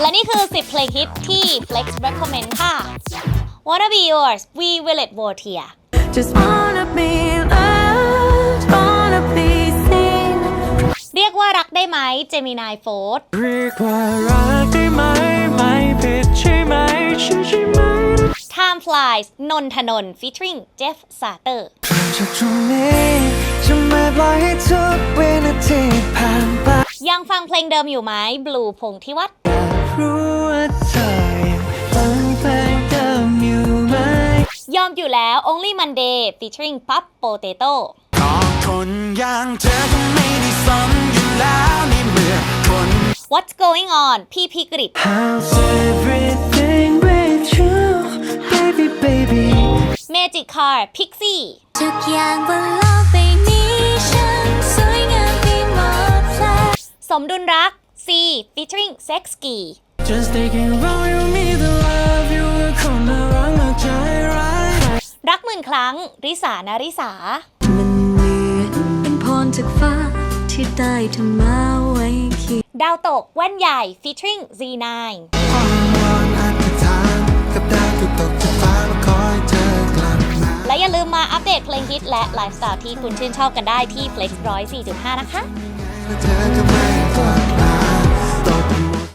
และนี่คือ 10 เพลงฮิตที่ Flex recommend ค่ะ Wanna be yours We will it vote here Just wanna be loved, wanna be seen. เรียกว่ารักได้ไหม Gemini f o r d เรียกว่ารักได้ไหมไม่ผิดใช่ไหมใช่ใช่ไหม Time flies นนทนนท์ featuring Jeff Sater จากตรงนี้จะไม่ปล่อยให้ทุกวินาทีผ่านไปยังฟังเพลงเดิมอยู่ไหม Blue พงษ์ทิวัฒน์ รู้ว่าเธอยังฟังเพลงเดิมอยู่ไหมยอมอยู่แล้ว Only Monday featuring Pop Potato ก็คนอย่างเธอก็ไม่ได้สนอยู่แล้วในเมื่อคน What's going on พี่พิกฤต How's everything with you baby baby Magic Car Pixie ทุกอย่างบนโลกใบนี้ฉันสวยงามไปหมดเลย สมดุลรัก C featuring Sex Ski Just thinking about you me the love you คนน่ารักน่าใจร้ายรักหมื่นครั้ง ริสานาริสา มันเหมือนเป็นพรจากฟ้าที่ได้เธอมาไว้เคียงดาวตกแว่นใหญ่ featuring Z9 อ้อนวอนอธิษฐานกับดาวที่ตกจากฟ้าแล้วคอยเธอกลับมา และอย่าลืมมาอัปเดตเพลงฮิตและไลฟ์สไตล์ที่คุณชื่นชอบกันได้ที่ Flex 104.5 นะคะแล้วเธอก็ไม่กลับมา